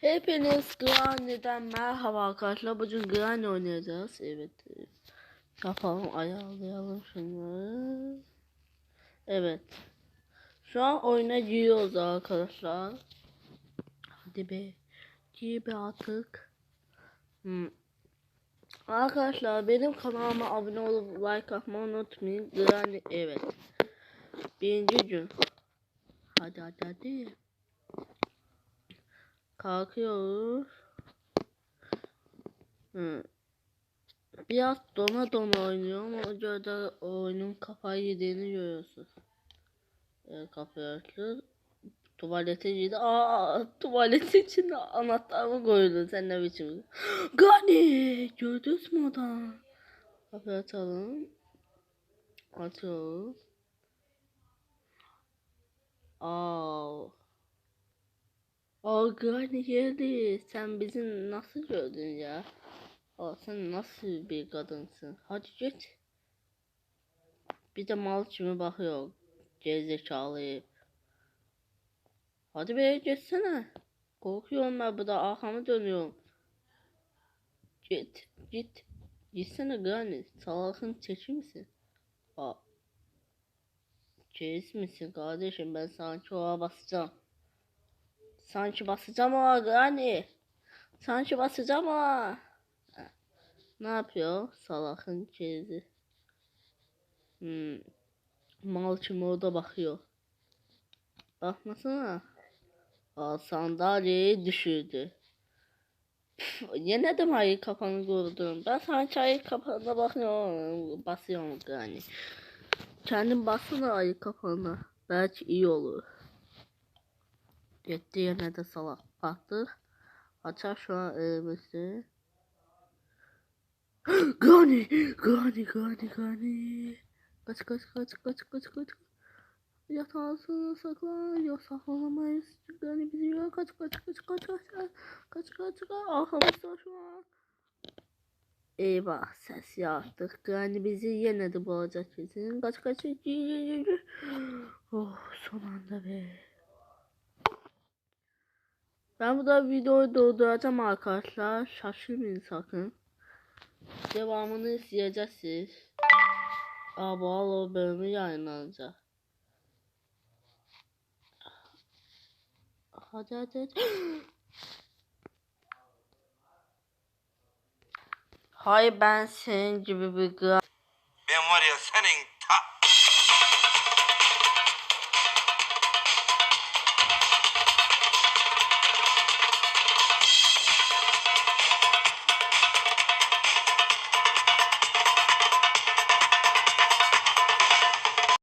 Hepiniz Granny'den merhaba arkadaşlar. Bugün Granny oynayacağız. Evet. Yapalım ayarlayalım şunları. Evet. Şu an oyuna giriyoruz arkadaşlar. Hadi be. Gir be artık. Hmm. Arkadaşlar benim kanalıma abone olup like atmayı unutmayın. Granny evet. Birinci gün. Hadi hadi hadi. Kalkıyoruz. Hı. Biraz dona dona oynuyor ama o da oyunun kafayı yediğini görüyorsunuz. Evet kapıyı açtı. Tuvalete girdi. Aa tuvaletin içinde anahtarımı koydun sen ne biçim. Gani gördünüz mü adam? Kapıyı açalım. Açıyoruz. Aa. Granny geldi. Sen bizi nasıl gördün ya? Aa, sen nasıl bir kadınsın? Hadi git. Bir de mal kimi bakıyor. Gerizekalı. Hadi be geçsene. Korkuyorum ben burada arkamı dönüyorum. Git git. Gitsene Granny. Salakın çeki misin? Aa. Geriz misin kardeşim? Ben sanki oğa basacağım. Sanki basacağım o Granny. Sanki basacağım o. Ne yapıyor? Salakın çeyiz'i. Hmm. Mal kim orada bakıyor. Bakmasana. Aa, sandalyeyi düşürdü. Püf, Yine de mi hayır kafanı gördüm? Ben sanki hayır kafanına bakıyorum. Basıyorum yani. Kendin bassana hayır kafana. Belki iyi olur. Yetti yerine de salak attı. Açar şu an elbisi. Gani! Gani! Gani! Gani! Kaç kaç kaç kaç kaç kaç. Yatağın altına saklan. Yok saklanamayız. Gani bizi yiyor. Kaç kaç kaç kaç kaç kaç. Kaç kaç kaç. Arkamızda şu an. Eyvah ses yaptık. Yani bizi yine de bulacak kesin. Kaç kaç. Oh son anda be. Ben bu da videoyu dolduracağım arkadaşlar. Şaşırmayın sakın. Devamını izleyeceksiniz. Abalo bölümü yayınlanacak. Hadi hadi hadi. Hayır ben senin gibi bir Ben var ya senin ta...